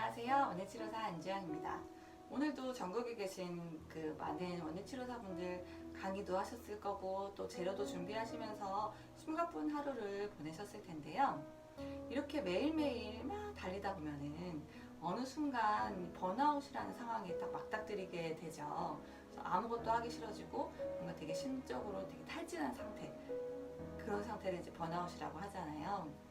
안녕하세요. 원예치료사 안주영입니다. 오늘도 전국에 계신 그 많은 원예치료사분들 강의도 하셨을 거고 또 재료도 준비하시면서 숨가쁜 하루를 보내셨을 텐데요. 이렇게 매일매일 막 달리다 보면은 어느 순간 번아웃이라는 상황에 딱 맞닥뜨리게 되죠. 아무것도 하기 싫어지고 뭔가 되게 심적으로 되게 탈진한 상태. 그런 상태를 이제 번아웃이라고 하잖아요.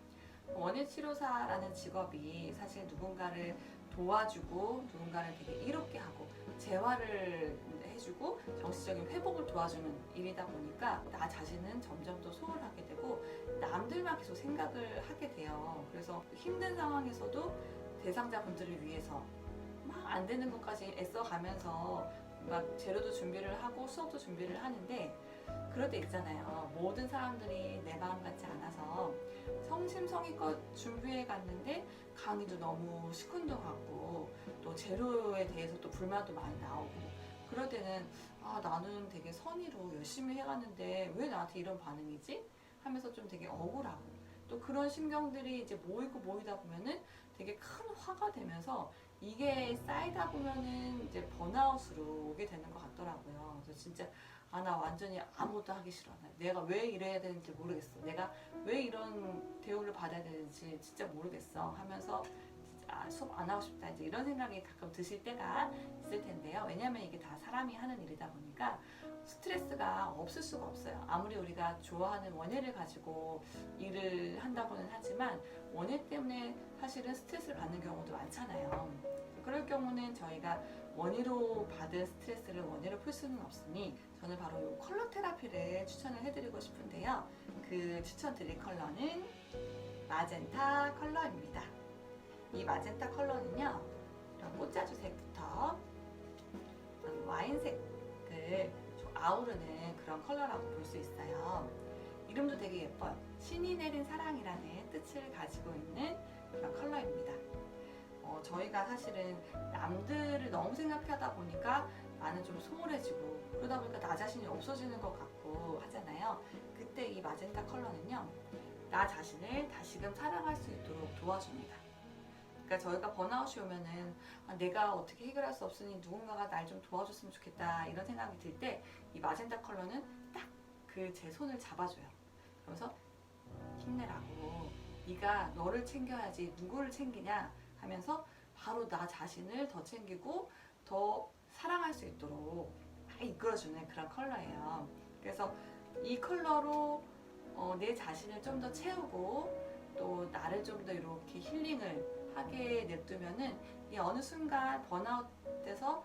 원예 치료사라는 직업이 사실 누군가를 도와주고 누군가를 되게 이롭게 하고 재활을 해주고 정신적인 회복을 도와주는 일이다 보니까 나 자신은 점점 더 소홀하게 되고 남들만 계속 생각을 하게 돼요. 그래서 힘든 상황에서도 대상자분들을 위해서 막 안 되는 것까지 애써가면서 막 재료도 준비를 하고 수업도 준비를 하는데 그럴 때 있잖아요. 모든 사람들이 내 마음 같지 않아서 성심성의껏 준비해 갔는데 강의도 너무 시큰둥하고 또 재료에 대해서 또 불만도 많이 나오고 그럴 때는 아 나는 되게 선의로 열심히 해갔는데 왜 나한테 이런 반응이지? 하면서 좀 되게 억울하고 또 그런 심경들이 이제 모이고 모이다 보면은 되게 큰 화가 되면서 이게 쌓이다 보면은 이제 번아웃으로 오게 되는 것 같더라고요. 그래서 진짜 아 나 완전히 아무것도 하기 싫어. 나 내가 왜 이래야 되는지 모르겠어. 내가 왜 이런 대우를 받아야 되는지 진짜 모르겠어. 하면서 아, 수업 안 하고 싶다. 이제 이런 생각이 가끔 드실 때가 있을 텐데요. 왜냐하면 이게 다 사람이 하는 일이다 보니까 스트레스가 없을 수가 없어요. 아무리 우리가 좋아하는 원예를 가지고 일을 한다고는 하지만 원예 때문에 사실은 스트레스를 받는 경우도 많잖아요. 그럴 경우는 저희가 원예로 받은 스트레스를 원예로 풀 수는 없으니 저는 바로 이 컬러 테라피를 추천을 해드리고 싶은데요. 그 추천드릴 컬러는 마젠타 컬러입니다. 이 마젠타 컬러는요, 이런 꽃자주색부터 와인색을 좀 아우르는 그런 컬러라고 볼 수 있어요. 이름도 되게 예뻐요. 신이 내린 사랑이라는 뜻을 가지고 있는 그런 컬러입니다. 어, 저희가 사실은 남들을 너무 생각하다 보니까 나는 좀 소홀해지고 그러다 보니까 나 자신이 없어지는 것 같고 하잖아요. 그때 이 마젠타 컬러는요, 나 자신을 다시금 사랑할 수 있도록 도와줍니다. 그러니까 저희가 번아웃이 오면은 아, 내가 어떻게 해결할 수 없으니 누군가가 날 좀 도와줬으면 좋겠다 이런 생각이 들 때 이 마젠타 컬러는 딱 그 제 손을 잡아줘요. 그러면서 힘내라고 네가 너를 챙겨야지 누구를 챙기냐 하면서 바로 나 자신을 더 챙기고 더 사랑할 수 있도록 막 이끌어주는 그런 컬러예요. 그래서 이 컬러로 어, 내 자신을 좀 더 채우고 또 나를 좀 더 이렇게 힐링을 하게 냅두면은 이 어느 순간 번아웃 돼서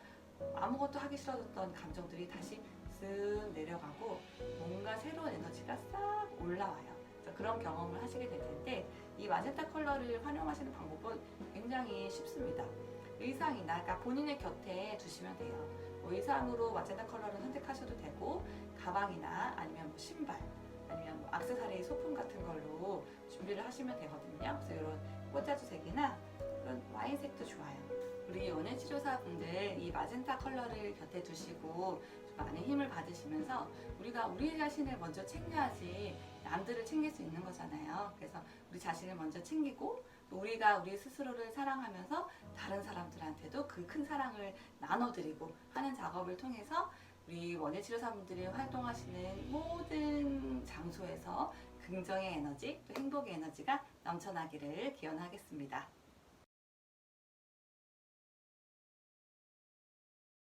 아무것도 하기 싫어졌던 감정들이 다시 쓱 내려가고 뭔가 새로운 에너지가 싹 올라와요. 그런 경험을 하시게 될 텐데 이 마젠타 컬러를 활용하시는 방법은 굉장히 쉽습니다. 의상이나 그러니까 본인의 곁에 두시면 돼요. 뭐 의상으로 마젠타 컬러를 선택하셔도 되고 가방이나 아니면 뭐 신발 아니면 뭐 악세사리 소품 같은 걸로 준비를 하시면 되거든요. 그래서 이런 꽃자주색이나 그런 와인색도 좋아요. 우리 연애 치료사분들 이 마젠타 컬러를 곁에 두시고 좀 많은 힘을 받으시면서 우리가 우리 자신을 먼저 챙겨야지 남들을 챙길 수 있는 거잖아요. 그래서 우리 자신을 먼저 챙기고 또 우리가 우리 스스로를 사랑하면서 다른 사람들한테도 그 큰 사랑을 나눠드리고 하는 작업을 통해서 우리 원예 치료사분들이 활동하시는 모든 장소에서 긍정의 에너지, 또 행복의 에너지가 넘쳐나기를 기원하겠습니다.